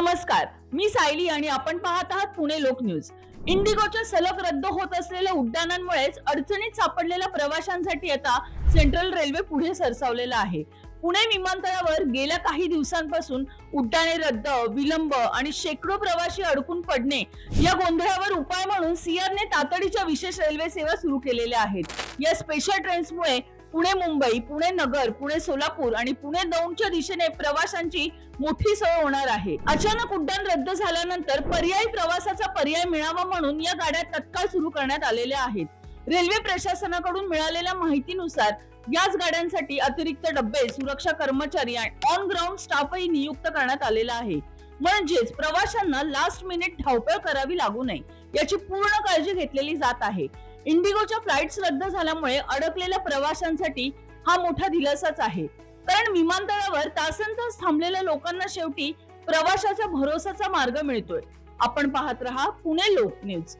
नमस्कार. मी सायली आणि आपण पाहत आहात पुणे लोक न्यूज. इंडिगोच्या सलग रद्द होत असलेल्या उड्डाणांमुळेच अडचणीत सापडलेल्या प्रवाशांसाठी आता सेंट्रल रेल्वे पुढे सरसावलेला आहे. पुणे विमानतळावर गेल्या काही दिवसांपासून उड्डाणे रद्द विलंब आणि शेकडो प्रवासी अडकून पडणे या गोंधळावर उपाय म्हणून सीआरने तातडीच्या विशेष रेल्वे सेवा सुरू केलेल्या आहेत. या स्पेशल ट्रेन्समुळे पुणे मुंबई पुणे नगर पुणे सोलापूर आणि पुणे दौंडच्या दिशेने प्रवाशांची मोठी सोय होणार आहे. अचानक उड्डाण रद्द झाल्यानंतर पर्यायी प्रवासाचा पर्याय मिळावा म्हणून या गाड्या तत्काळ सुरू करण्यात आलेल्या आहेत. रेल्वे प्रशासनाकडून मिळालेल्या माहितीनुसार याच गाड्यांसाठी अतिरिक्त डब्बे सुरक्षा कर्मचारी आणि ऑन ग्राउंड स्टाफही नियुक्त करण्यात आलेला आहे. म्हणजेच प्रवाशांना लास्ट मिनिट धावपळ करावी लागू नये याची पूर्ण काळजी घेतलेली जात आहे. इंडिगोच्या फ्लाइट्स रद्द झाल्यामुळे अडकलेल्या प्रवाशांसाठी हा मोठा दिलासाच आहे. कारण विमानतळावर तासन तास थांबलेल्या लोकांना शेवटी प्रवाशाच्या भरोसाचा मार्ग मिळतोय. आपण पाहत रहा पुणे लोक न्यूज.